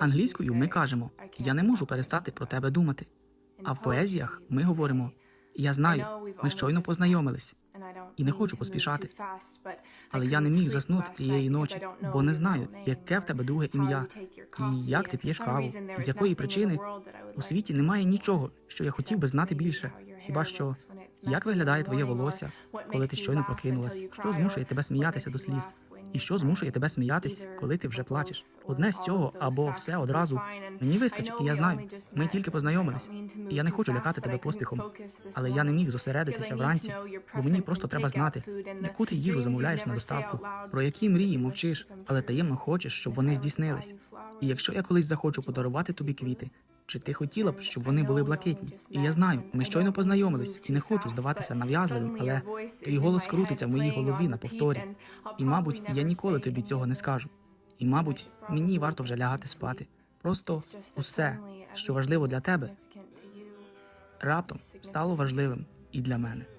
Англійською ми кажемо Я не можу перестати про тебе думати. А в поезіях ми говоримо Я знаю, ми щойно познайомились, і не хочу поспішати. але я не міг заснути цієї ночі, бо не знаю, яке в тебе друге ім'я, і як ти п'єш каву, з якої причини у світі немає нічого, що я хотів би знати більше. Хіба що як виглядає твоє волосся, коли ти щойно прокинулась, що змушує тебе сміятися до сліз, і що змушує тебе сміятись, коли ти вже плачеш. Одне з цього або все одразу. Мені вистачить, і я знаю. Ми тільки познайомились, і я не хочу лякати тебе поспіхом. Але я не міг зосередитися вранці, бо мені просто треба знати, яку ти їжу замовляєш на доставку, про які мрії мовчиш, але таємно хочеш, щоб вони здійснились. І якщо я колись захочу подарувати тобі квіти, чи ти хотіла б, щоб вони були блакитні? І я знаю, ми щойно познайомились, і не хочу здаватися нав'язливим, але твій голос крутиться в моїй голові на повторі. І, мабуть, я ніколи тобі цього не скажу. І, мабуть, мені варто вже лягати спати. Просто усе, що важливо для тебе, раптом стало важливим і для мене.